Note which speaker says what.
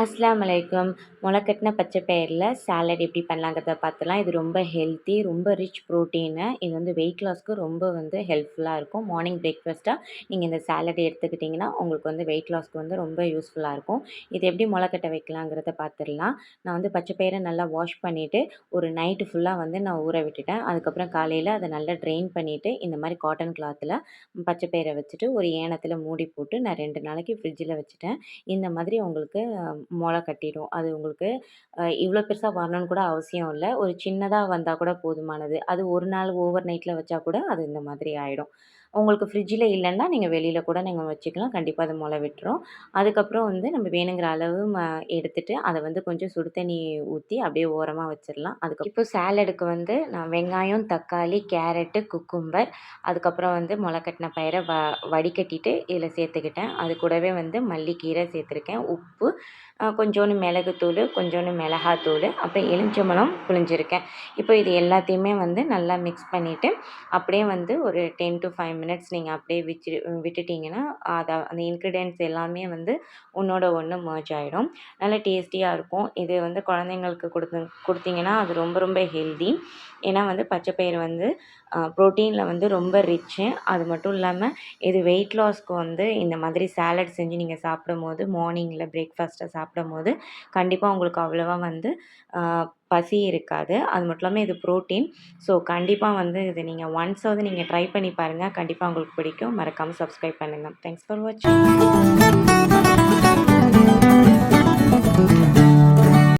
Speaker 1: அஸ்லாம் அலைக்கும். முளைக்கட்டின பச்சை பயிரில் சாலட் எப்படி பண்ணலாங்கிறத பார்த்துலாம். இது ரொம்ப ஹெல்த்தி ரொம்ப ரிச் ப்ரோட்டீனு இது வந்து வெயிட் லாஸ்க்கு ரொம்ப வந்து ஹெல்ப்ஃபுல்லாக இருக்கும். மார்னிங் பிரேக்ஃபாஸ்ட்டாக நீங்கள் இந்த சாலட் எடுத்துக்கிட்டிங்கன்னா உங்களுக்கு வந்து வெயிட் லாஸ்க்கு வந்து ரொம்ப யூஸ்ஃபுல்லாக இருக்கும். இது எப்படி முளைக்கட்ட வைக்கலாங்கிறத பார்த்துடலாம். நான் வந்து பச்சை பயிரை நல்லா வாஷ் பண்ணிவிட்டு ஒரு நைட்டு ஃபுல்லாக வந்து நான் ஊற விட்டுட்டேன். அதுக்கப்புறம் காலையில் அதை நல்லா ட்ரெயின் பண்ணிவிட்டு இந்த மாதிரி காட்டன் கிளாத்தில் பச்சை பயிரை வச்சுட்டு ஒரு ஏனத்தில் மூடி போட்டு நான் ரெண்டு நாளைக்கு ஃப்ரிட்ஜில் வச்சுட்டேன். இந்த மாதிரி உங்களுக்கு மொளை கட்டிடும். அது உங்களுக்கு இவ்வளோ பெருசாக வரணும்னு கூட அவசியம் இல்லை. ஒரு சின்னதாக வந்தால் கூட போதுமானது. அது ஒரு நாள் ஓவர் நைட்டில் வச்சா கூட அது இந்த மாதிரி ஆகிடும் உங்களுக்கு ஃப்ரிட்ஜில் இல்லைன்னா நீங்கள் வெளியில் கூட நீங்கள் வச்சுக்கலாம். கண்டிப்பாக அது முளை விட்டுரும். அதுக்கப்புறம் வந்து நம்ம வேணுங்கிற அளவு ம எடுத்துகிட்டு அதை வந்து கொஞ்சம் சுடு தண்ணி ஊற்றி அப்படியே ஓரமாக வச்சிடலாம். அதுக்கு இப்போ சேலடுக்கு வந்து நான் வெங்காயம் தக்காளி கேரட்டு குக்கும்பர் அதுக்கப்புறம் வந்து முளைக்கட்டின பயிரை வ வடிகட்டிட்டு இதில் சேர்த்துக்கிட்டேன். அது கூடவே வந்து மல்லிக்கீரை சேர்த்துருக்கேன். உப்பு கொஞ்சோண்டு மிளகுத்தூள் கொஞ்சோண்டு மிளகாத்தூள் அப்புறம் எலுமிச்சம்பழம் புழிஞ்சிருக்கேன். இப்போ இது எல்லாத்தையுமே வந்து நல்லா மிக்ஸ் பண்ணிவிட்டு அப்படியே வந்து ஒரு டென் டு ஃபைவ் மினிட்ஸ் நீங்கள் அப்படியே விச்சு விட்டுட்டிங்கன்னா அதை அந்த இன்க்ரீடியன்ட்ஸ் எல்லாமே வந்து ஒன்றோட ஒன்று மர்ஜ் ஆகிடும் நல்லா டேஸ்டியாக இருக்கும். இது வந்து குழந்தைங்களுக்கு கொடுத்து கொடுத்தீங்கன்னா அது ரொம்ப ரொம்ப ஹெல்தி ஏன்னா வந்து பச்சைப்பயிறு வந்து ப்ரோட்டீனில் வந்து ரொம்ப ரிச்சு அது மட்டும் இல்லாமல் இது வெயிட் லாஸ்க்கு வந்து இந்த மாதிரி சாலட் செஞ்சு நீங்கள் சாப்பிடும்போது மார்னிங்கில் பிரேக்ஃபாஸ்ட்டை சாப்பிடும்போது கண்டிப்பாக உங்களுக்கு அவ்வளோவா வந்து பசி இருக்காது. அது மட்டும் இல்லாமல் இது ப்ரோட்டீன் ஸோ கண்டிப்பாக வந்து இது நீங்கள் ஒன்ஸாவது நீங்கள் ட்ரை பண்ணி பாருங்கள் கண்டிப்பாக உங்களுக்கு பிடிக்கும். மறக்காமல் சப்ஸ்கிரைப் பண்ணுங்கள் தேங்க்ஸ் ஃபார் வாட்சிங்